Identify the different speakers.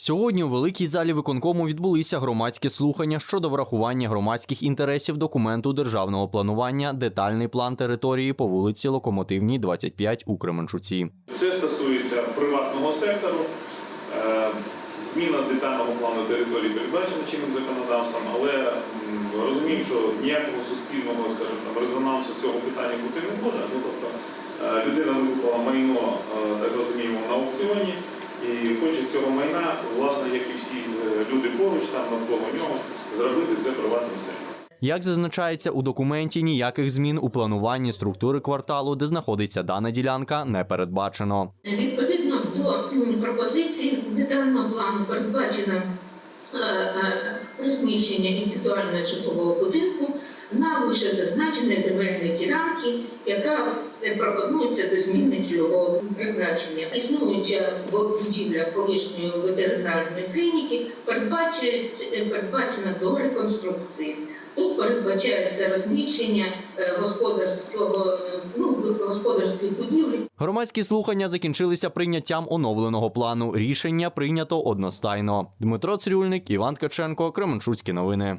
Speaker 1: Сьогодні у великій залі виконкому відбулися громадські слухання щодо врахування громадських інтересів документу державного планування детальний план території по вулиці Локомотивній, 25 у Кременчуці.
Speaker 2: Це стосується приватного сектору. Е, Зміна детального плану території передбачена чинним законодавством, але розуміємо, що ніякого суспільного, скажімо там, резонансу цього питання бути не може. Ну, тобто е, людина викупила майно, цього майна, власне, як і всі е, люди поруч, там навколо нього, зробити це приватним сектором.
Speaker 1: Як зазначається у документі, ніяких змін у плануванні структури кварталу, де знаходиться дана ділянка, не передбачено.
Speaker 3: Відповідно до пропозиції детального плану передбачено е, е, розміщення індивідуального житлового будинку на вище зазначеної земельної ділянки, яка е, пропонується до зміни цільового призначення. Існуюча будівля колишньої ветеринарної клініки е, передбачена до реконструкції. Тут передбачається розміщення е, господарського ну, господарських будівель
Speaker 1: Громадські слухання закінчилися прийняттям оновленого плану. Рішення прийнято одностайно. Дмитро Цирюльник, Іван Ткаченко, Кременчуцькі новини.